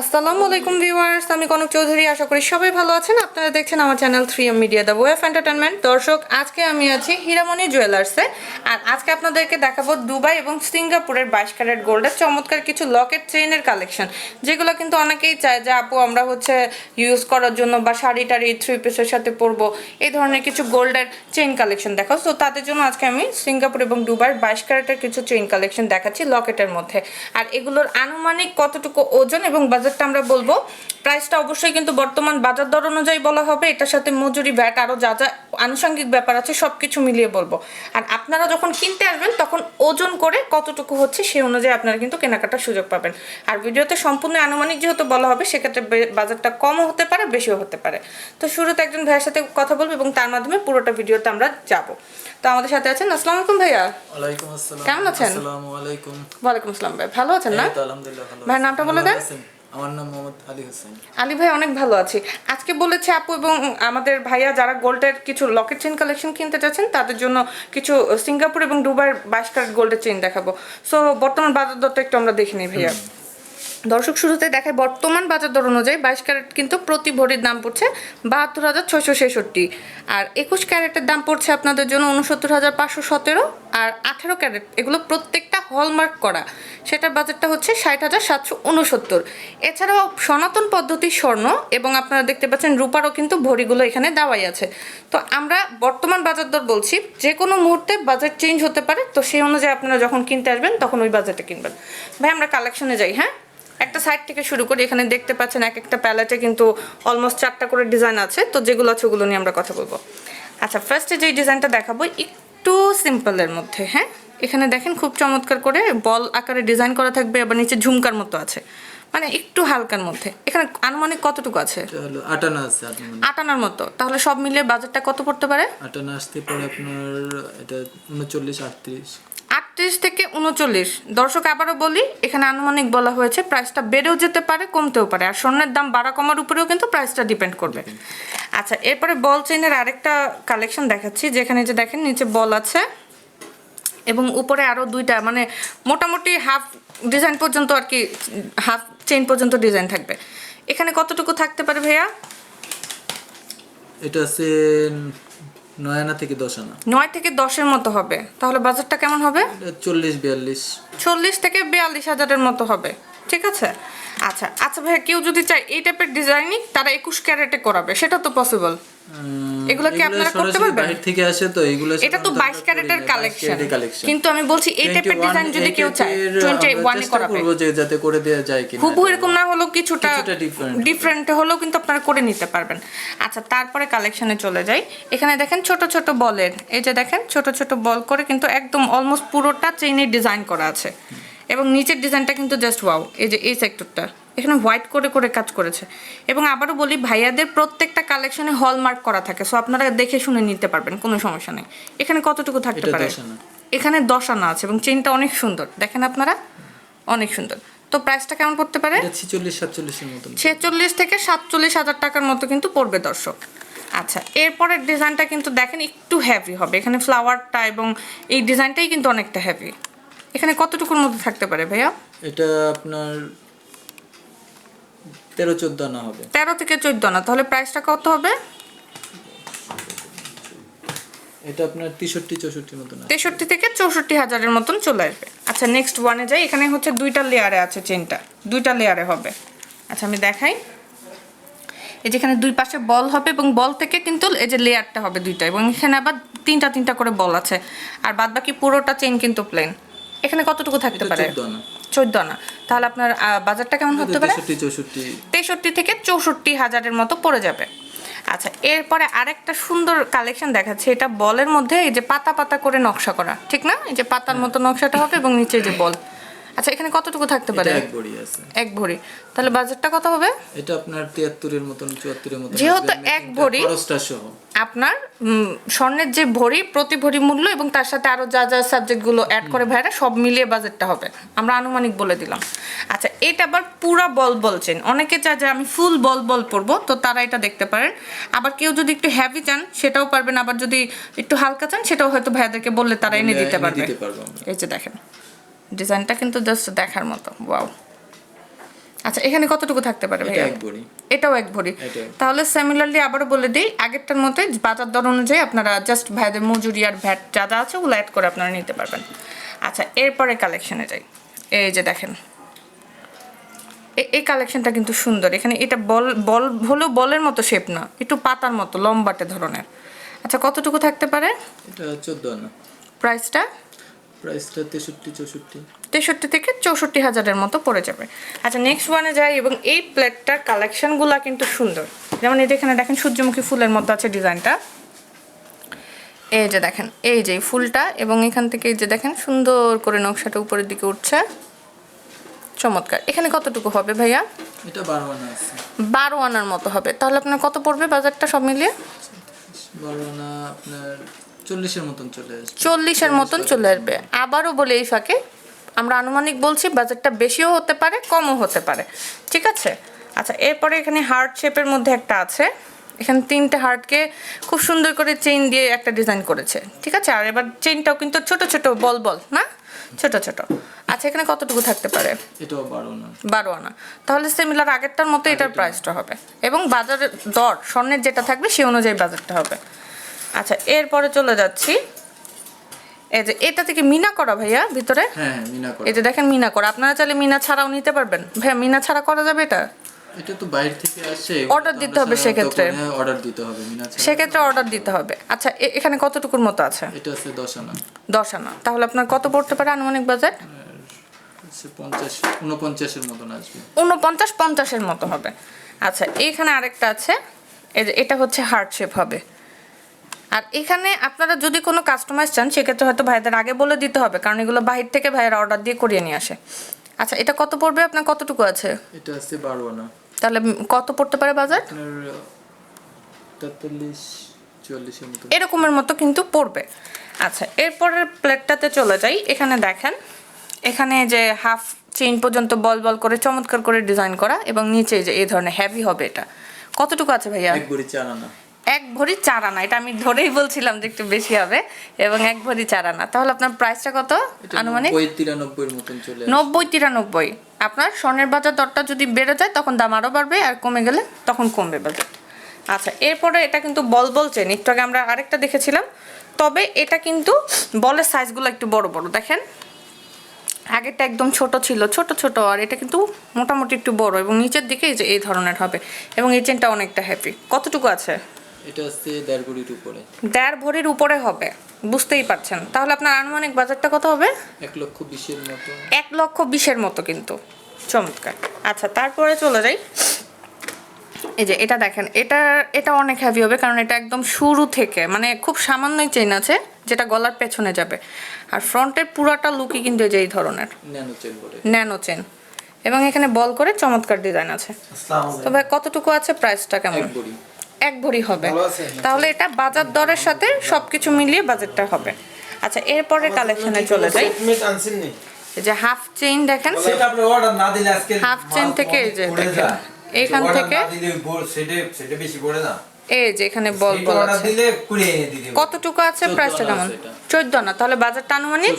আসসালামু আলাইকুম ভিউয়ার্স, আমি কনক চৌধুরী, আশা করি সবাই ভালো আছেন। আপনারা দেখছেন আমার channel three M media, the way of entertainment দর্শক, আজকে আমি আছি হীরামণি জুয়েলার্সে আর আজকে আপনাদেরকে দেখাবো দুবাই এবং সিঙ্গাপুরের বাইশ ক্যারেট গোল্ডের চমৎকার কিছু লকেট চেইনের কালেকশন, যেগুলো কিন্তু অনেকেই চায় যে, আপু, আমরা হচ্ছে ইউজ করার জন্য বা শাড়ি টাড়ি থ্রি পিসের সাথে পরবো। এই ধরনের কিছু গোল্ডের চেইন কালেকশন দেখাও তো তাদের জন্য আজকে আমি সিঙ্গাপুর এবং দুবাইয়ের বাইশ ক্যারেটের কিছু চেইন কালেকশন দেখাচ্ছি লকেটের মধ্যে। আর এগুলোর আনুমানিক কতটুকু ওজন এবং বাজারটা আমরা বলব। প্রাইসটা অবশ্যই কিন্তু বর্তমান বাজার দর অনুযায়ী বলা হবে। এটার সাথে মজুরি ভ্যাট আরও যা যা আনুষঙ্গিক ব্যাপার আছে সব কিছু মিলিয়ে বলব। আর আপনারা যখন কিনতে আসবেন তখন ওজন করে কতটুকু হচ্ছে সেই অনুযায়ী আপনারা কিন্তু কেনাকাটার সুযোগ পাবেন। আর ভিডিওতে সম্পূর্ণ আনুমানিক যেহেতু বলা হবে সেক্ষেত্রে বাজারটা কমও হতে পারে বেশিও হতে পারে। তো শুরুতে একজন ভাইয়ের সাথে কথা বলব এবং তার মাধ্যমে পুরোটা ভিডিওতে আমরা যাব। তো আমাদের সাথে আছেন আসসালামু আলাইকুম ভাইয়া। কেমন আছেন? আসসালামু আলাইকুম। ওয়ালাইকুম আসসালাম ভাই ভালো আছেন না? ভাইয়ের নামটা বলে দেন? আমার নাম মোহাম্মদ আলী হোসেন। আলী ভাই অনেক ভালো আছি। আজকে বলেছে আপু এবং আমাদের ভাইয়া যারা গোল্ডের কিছু লকেট চেন কালেকশন কিনতে চাচ্ছেন তাদের জন্য কিছু সিঙ্গাপুর এবং দুবাইয়ের বাইশ ক্যারেট গোল্ডের চেন দেখাবো। সো বর্তমান বাজার দরটা একটু আমরা দেখে নিই ভাইয়া। দর্শক শুরুতে দেখায় বর্তমান বাজার দর অনুযায়ী বাইশ ক্যারেট কিন্তু প্রতি ভরির দাম পড়ছে বাহাত্তর হাজার ছয়শো ছেষট্টি। আর একুশ ক্যারেটের দাম পড়ছে আপনাদের জন্য উনসত্তর হাজার পাঁচশো সতেরো আর আঠেরো ক্যারেট, এগুলো প্রত্যেকটা হলমার্ক করা। সেটার বাজেটটা হচ্ছে ষাট হাজার সাতশো উনসত্তর। এছাড়াও সনাতন পদ্ধতির স্বর্ণ এবং আপনারা দেখতে পাচ্ছেন রূপারও কিন্তু ভরিগুলো এখানে দেওয়াই আছে। তো আমরা বর্তমান বাজার দর বলছি, যে কোনো মুহূর্তে বাজার চেঞ্জ হতে পারে, তো সেই অনুযায়ী আপনারা যখন কিনতে আসবেন তখন ওই বাজেটে কিনবেন। ভাই, আমরা কালেকশনে যাই হ্যাঁ? একটা সাইড থেকে শুরু করে এখানে দেখতে পাচ্ছেন এক একটা প্যালেটে কিন্তু অলমোস্ট চারটা করে ডিজাইন আছে। তো যেগুলো আছে ওগুলো নিয়ে আমরা কথা বলব। আচ্ছা ফার্স্টে যেই ডিজাইনটা দেখাবো একটু সিম্পলের মধ্যে হ্যাঁ? এখানে দেখেন খুব চমৎকার করে বল আকারে ডিজাইন করা থাকবে আবার নিচে ঝুমকার মতো আছে। মানে একটু হালকার মধ্যে। এখানে আনুমানিক কতটুকু আছে? আটানা আছে আটানার মতো। তাহলে সব মিলিয়ে বাজেটটা কত পড়তে পারে? আটানা আসতে পরে আপনার এটা উনচল্লিশ আটত্রিশ। আটত্রিশ থেকে উনচল্লিশ। দর্শক, আবারও বলি, এখানে আনুমানিক বলা হয়েছে প্রাইসটা বেড়েও যেতে পারে, কমতেও পারে। আর স্বর্ণের দাম বাড়া কমার উপরেও কিন্তু প্রাইসটা ডিপেন্ড করবে। আচ্ছা এরপরে বল চেইনের আরেকটা কালেকশন দেখাচ্ছি, যেখানে যে দেখেন নিচে বল আছে, এবং উপরে আরও দুইটা মানে মোটামুটি হাফ ডিজাইন পর্যন্ত আর কি হাফ চেইন পর্যন্ত ডিজাইন থাকবে। এখানে কতটুকু থাকতে পারে ভাইয়া? এটা আছে নয় আনা থেকে দশ আনা। নয় থেকে দশের মতো হবে। তাহলে বাজারটা কেমন হবে? চল্লিশ বিয়াল্লিশ। চল্লিশ থেকে বিয়াল্লিশ হাজারের মতো হবে। ঠিক আছে? আচ্ছা আচ্ছা ভাইয়া কেউ যদি চায় এই টাইপের ডিজাইনিং তারা একুশ ক্যারেটে করাবে সেটা তো পসিবল এগুলো কি আপনারা করতে পারবেন? বাহির থেকে আসে তো এগুলো এটা তো বাইশ ক্যারেটের কালেকশন কিন্তু আমি বলছি এই টাইপের ডিজাইন যদি কেউ চায় টোয়েন্টি ওয়ানে করাবে। করব যে যাতে করে দেওয়া যায় কিনা। হুবহু এরকম না হলেও কিছুটা ডিফারেন্ট হলেও কিন্তু আপনারা করে নিতে পারবেন। আচ্ছা তারপরে কালেকশনে চলে যাই। এখানে দেখেন ছোট ছোট বলের এই যে দেখেন ছোট ছোট বল করে কিন্তু একদম অলমোস্ট পুরোটা চেইনের ডিজাইন করা আছে। এবং নিচের ডিজাইনটা কিন্তু জাস্ট ওয়াও এই যে এই সেক্টরটা এখানে হোয়াইট করে করে কাজ করেছে। এবং আবারও বলি ভাইয়াদের প্রত্যেকটা কালেকশনে হলমার্ক করা থাকে। সো আপনারা দেখে শুনে নিতে পারবেন কোনো সমস্যা নেই। এখানে কতটুকু থাকতে পারে? এখানে দশ আনা আছে এবং চেনটা অনেক সুন্দর। দেখেন আপনারা অনেক সুন্দর। তো প্রাইসটা কেমন পড়তে পারে? সাতচল্লিশের মতন ছেচল্লিশ থেকে সাতচল্লিশ হাজার টাকার মতো কিন্তু পড়বে দর্শক। আচ্ছা এরপরের ডিজাইনটা কিন্তু দেখেন একটু হ্যাভি হবে। এখানে ফ্লাওয়ারটা এবং এই ডিজাইনটাই কিন্তু অনেকটা হেভি এখানে কতটুকুর মধ্যে থাকতে পারে ভাইয়া? এটা আপনার তেরো চোদ্দ আনা হবে। তেরো থেকে চোদ্দ আনা। তাহলে প্রাইসটা কত হবে? এটা আপনার তেষট্টি চৌষট্টির মতন তেষট্টি থেকে চৌষট্টি হাজারের মতন চলে আসবে। আচ্ছা নেক্সট ওয়ানে যাই। এখানে হচ্ছে দুইটা লেয়ারে আছে চেনটা দুইটা লেয়ারে হবে। আচ্ছা আমি দেখাই। এই যেখানে দুই পাশে বল হবে এবং বল থেকে কিন্তু এই যে লেয়ারটা হবে দুইটা। এবং এখানে আবার তিনটা তিনটা করে বল আছে। আর বাদ বাকি পুরোটা চেন কিন্তু প্লেন এখানে কতটুকু থাকতে পারে? চোদ্দ আনা। তাহলে আপনার বাজারটা কেমন হতে পারে? তেষট্টি তেষট্টি থেকে চৌষট্টি হাজারের মতো পড়ে যাবে। আচ্ছা এরপরে আরেকটা সুন্দর কালেকশন দেখাচ্ছে। এটা বলের মধ্যে এই যে পাতা পাতা করে নকশা করা। ঠিক না? এই যে পাতার মতো নকশাটা হবে এবং নিচে যে বল। আচ্ছা এখানে কতটুকু থাকতে পারে? এক বড়ি আছে। এক ভরি। তাহলে বাজেটটা কত হবে? এটা আপনার তিয়াত্তরের মতন চুয়াত্তরের মতন যেহেতু এক ভরি- খরচটা সহ। আপনার স্বর্ণের যে ভরি প্রতি ভরি মূল্য এবং তার সাথে আরও যা যা সাবজেক্টগুলো অ্যাড করে ভাইরা সব মিলিয়ে বাজেটটা হবে। আমরা আনুমানিক বলে দিলাম। আচ্ছা এটা আবার পুরা বল বলছেন অনেকে চায় যে আমি ফুল বল বল পরবো তো তারা এটা দেখতে পারেন। আবার কেউ যদি একটু হ্যাভি চান সেটাও পারবেন। আবার যদি একটু হালকা চান সেটাও হয়তো ভাইয়াদেরকে বললে তারা এনে দিতে পারবে। এই যে দেখেন। ডিজাইনটা কিন্তু জাস্ট দেখার মতো ওয়াও আচ্ছা এখানে কতটুকু থাকতে পারে ভাইয়া? এটাও এক ভরি। তাহলে সিমিলারলি আবারও বলে দিই আগেরটার মতো বাজার দর অনুযায়ী আপনারা জাস্ট ভাইদের মজুরি আর ভ্যাট যা যা আছে ওগুলো অ্যাড করে আপনারা নিতে পারবেন। আচ্ছা এরপরে কালেকশনে যাই। এই যে দেখেন। এই কালেকশনটা কিন্তু সুন্দর। এখানে এটা বল বল হলেও বলের মতো শেপ না একটু পাতার মতো লম্বাটে ধরনের। আচ্ছা কতটুকু থাকতে পারে? এটা চোদ্দ আনা। প্রাইসটা প্রাইসটা তেষট্টি চৌষট্টি। তেষট্টি থেকে চৌষট্টি হাজারের মতো পড়ে যাবে। আচ্ছা নেক্সট ওয়ানে যাই এবং এই প্লেটটার কালেকশনগুলো কিন্তু সুন্দর। যেমন যে এখানে দেখেন সূর্যমুখী ফুলের মতো আছে ডিজাইনটা। এই যে দেখেন এই যে ফুলটা এবং এখান থেকে এই যে দেখেন সুন্দর করে নকশাটা উপরের দিকে উঠছে। চমৎকার। এখানে কতটুকু হবে ভাইয়া? এটা বারো আনা আছে। বারো আনার মতো হবে। তাহলে আপনার কত পড়বে বাজারটা সব মিলিয়ে? বারো আনা আপনার চল্লিশের মতন চলে আসবে। চল্লিশের মতন চলে আসবে। আবারও বলে এই ফাঁকে আমরা আনুমানিক বলছি বাজেটটা বেশিও হতে পারে কমও হতে পারে। ঠিক আছে? আচ্ছা এরপরে এখানে হার্ট শেপের মধ্যে একটা আছে। এখানে তিনটে হার্টকে খুব সুন্দর করে চেইন দিয়ে একটা ডিজাইন করেছে। ঠিক আছে? আর এবার চেইনটাও কিন্তু ছোট ছোট বল বল না? ছোট ছোট। আচ্ছা এখানে কতটুকু থাকতে পারে? এটাও বারো আনা। বারো আনা। তাহলে সিমিলার আগেরটার মতো এটার প্রাইসটা হবে। এবং বাজারের দর স্বর্ণের যেটা থাকবে সেই অনুযায়ী বাজারটা হবে। আচ্ছা এরপরে চলে যাচ্ছি। এই যে এটা থেকে মিনা করা ভাইয়া ভিতরে? হ্যাঁ হ্যাঁ মিনা করা। এই যে দেখেন মিনা করা। আপনারা চাইলে মিনা ছাড়াও নিতে পারবেন। ভাইয়া মিনা ছাড়া করা যাবে এটা? এটা তো বাইরে থেকে আসে। Order দিতে হবে সেক্ষেত্রে। অর্ডার দিতে হবে মিনা ছাড়া। সেক্ষেত্রে অর্ডার দিতে হবে। আচ্ছা এখানে কতটুকুর মতো আছে? এটা আছে দশ আনা। দশ আনা। তাহলে আপনার কত পড়তে পারে আনুমানিক বাজেট? উনপঞ্চাশ পঞ্চাশের মতো হবে। আচ্ছা এইখানে আরেকটা আছে। এই যে এটা হচ্ছে হার্ট শেপ হবে। আর এখানে আপনারা যদি কোনো কাস্টমাইজ চান সেক্ষেত্রে হয়তো ভাইদের আগে বলে দিতে হবে কারণ এগুলো বাহির থেকে ভাইয়েরা অর্ডার দিয়ে করিয়ে নিয়ে আসে। আচ্ছা এটা কত পড়বে? আপনার কতটুকু আছে? এটা আছে বারো আনা তাহলে কত পড়তে পারে বাজার? তেতাল্লিশ মতো। এরকমের মতো কিন্তু পড়বে। আচ্ছা এরপরের প্লেটটাতে চলে যাই। এখানে দেখেন এখানে যে হাফ চেইন পর্যন্ত বল বল করে চমৎকার করে ডিজাইন করা এবং নিচে যে এই ধরনের হেভি হবে এটা। কতটুকু আছে ভাইয়া? এক ভরি চার আনা। এক ভরি চার আনা এটা আমি ধরেই বলছিলাম যে একটু বেশি হবে এবং এক ভরি চার আনা তাহলে আপনার প্রাইসটা কত আনুমানিক? নব্বই তিরানব্বই আপনার স্বর্ণের বাজার দরটা যদি বেড়ে যায় তখন দাম আরও বাড়বে আর কমে গেলে তখন কমবে বাজার। আচ্ছা এরপরে এটা কিন্তু বল বল চেন একটু আগে আমরা আরেকটা দেখেছিলাম। তবে এটা কিন্তু বলের সাইজগুলো একটু বড় বড়। দেখেন আগেরটা একদম ছোট ছিল ছোট ছোট আর এটা কিন্তু মোটামুটি একটু বড় এবং নিচের দিকে এই যে এই ধরনের হবে এবং এই চেনটা অনেকটা হ্যাপি কতটুকু আছে? এটা আছে দেড় ভরির উপরে। দেড় ভরির উপরে হবে। বুঝতেই পারছেন। তাহলে আপনার আনুমানিক বাজারটা কত হবে? এক লক্ষ বিশের মতো। এক লক্ষ বিশের মতো কিন্তু। চমৎকার। আচ্ছা তারপরে চলে যাই। এই যে এটা দেখেন এটা এটা অনেক হ্যাভি হবে কারণ এটা একদম শুরু থেকে মানে খুব সামান্যই চেইন আছে যেটা গলার পেছনে যাবে। আর ফ্রন্টের পুরাটা লুকই কিন্তু এই যে এই ধরনের। ন্যানো চেন বলে ন্যানো চেন এবং এখানে বল করে চমৎকার ডিজাইন আছে। তো ভাই কতটুকু আছে প্রাইসটা কেমন? এক ভরি হবে। তাহলে এটা বাজার দরের সাথে সবকিছু মিলিয়ে বাজারটা হবে। আচ্ছা এরপরে কালেকশনে চলে যাই। যে হাফ চেইন দেখেন। সেটা আপনি অর্ডার না দিলে আজকে হাফ চেইন থেকে এই যে দেখেন। এইখান পড়ে থেকে এই যে এখানে বল বল আছে। কতটুকু আছে প্রাইসটা কেমন। চোদ্দ না তাহলে বাজারটা আনুমানিক?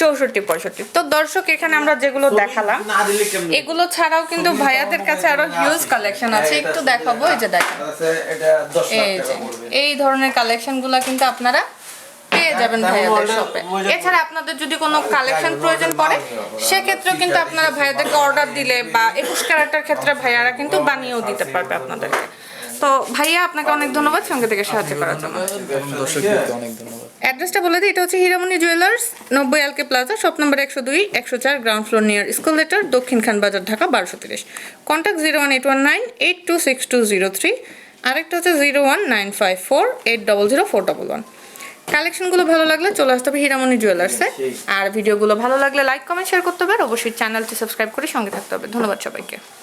চৌষট্টি পঁয়ষট্টি। তো দর্শক এখানে আমরা যেগুলো দেখালাম এগুলো ছাড়াও কিন্তু ভাইয়াদের কাছে আরও। হিউজ কালেকশন আছে? একটু দেখাবো এই যে দেখেন। আছে, এটা 10 লাখ এই যে এই ধরনের কালেকশনগুলা কিন্তু আপনারা পেয়ে যাবেন তেমন ভাইয়াদের শপে এছাড়া আপনাদের যদি কোনো কালেকশন প্রয়োজন পড়ে সেক্ষেত্রেও কিন্তু আপনারা ভাইয়াদেরকে অর্ডার দিলে বা একুশ ক্যারেক্টার ক্ষেত্রে ভাইয়ারা কিন্তু বানিয়েও দিতে পারবে আপনাদেরকে। তো ভাইয়া আপনাকে অনেক ধন্যবাদ সঙ্গে থেকে সাহায্য করার জন্য। অনেক ধন্যবাদ। অ্যাড্রেসটা বলে দিই এটা হচ্ছে হিরামণি জুয়েলার্স নব্বই এলকে প্লাজা শপ নম্বর একশো দুই একশো চার ground floor near school letter Dakshin Khan Bazar Dhaka বারোশো তিরিশ। Contact zero one eight one nine eight two six two zero three. আরেকটা হচ্ছে zero one nine five four eight double zero four double one. কালেকশনগুলো ভালো লাগলে চলে আসতে হবে হীরামণি জুয়েলার্সে। আর ভিডিওগুলো ভালো লাগলে লাইক কমেন্ট শেয়ার করতে হবে আর অবশ্যই চ্যানেলটি সাবস্ক্রাইব করে সঙ্গে থাকতে হবে। ধন্যবাদ সবাইকে।